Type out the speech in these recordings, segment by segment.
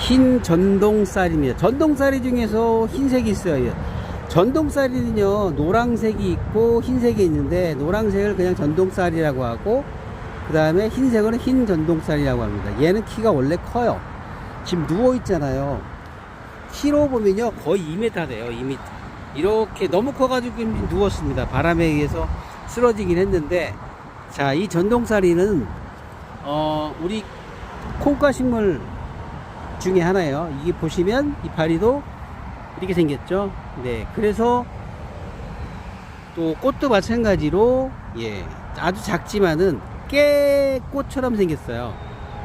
흰 전동쌀입니다. 전동쌀이 중에서 흰색이 있어요. 전동쌀이는요, 노란색이 있고 흰색이 있는데, 노란색을 그냥 전동쌀이라고 하고, 그 다음에 흰색은 흰 전동쌀이라고 합니다. 얘는 키가 원래 커요. 지금 누워있잖아요. 키로 보면요, 거의 2m 돼요, 2m. 이렇게 너무 커가지고 누웠습니다. 바람에 의해서 쓰러지긴 했는데, 자, 이 전동쌀이는, 어, 우리 콩과 식물 중에 하나예요. 이게 보시면 이파리도 이렇게 생겼죠. 네. 그래서 또 꽃도 마찬가지로 예. 아주 작지만은 깨꽃처럼 생겼어요.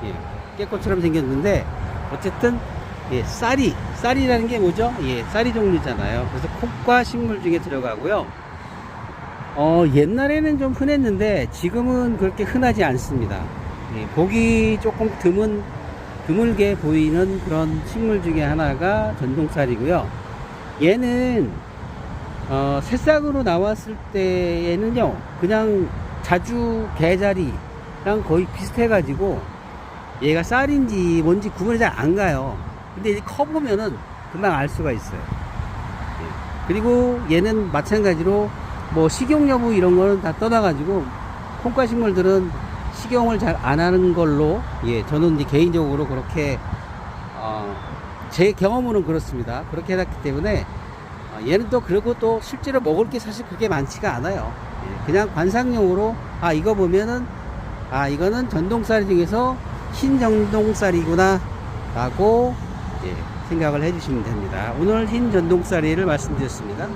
예. 깨꽃처럼 생겼는데 어쨌든 예, 쌀이 쌀이라는 게 뭐죠? 예, 쌀이 종류잖아요. 그래서 콩과 식물 중에 들어가고요. 어, 옛날에는 좀 흔했는데 지금은 그렇게 흔하지 않습니다. 예, 보기 조금 드문 드물게 보이는 그런 식물 중에 하나가 전동쌀이고요. 얘는 어, 새싹으로 나왔을 때에는요, 그냥 자주 개자리랑 거의 비슷해가지고 얘가 쌀인지 뭔지 구분이 잘 안 가요. 근데 커보면은 금방 알 수가 있어요. 예. 그리고 얘는 마찬가지로 뭐 식용 여부 이런 거는 다 떠나가지고 콩과 식물들은 식용을 잘 안 하는 걸로 예 저는 이제 개인적으로 그렇게 어, 제 경험으로는 그렇습니다. 그렇게 해놨기 때문에 어, 얘는 또 그리고 또 실제로 먹을 게 사실 그렇게 많지가 않아요. 예, 그냥 관상용으로 아 이거 보면은 아 이거는 전동쌀 중에서 흰 전동쌀이구나 라고 예, 생각을 해주시면 됩니다. 오늘 흰 전동쌀이를 말씀드렸습니다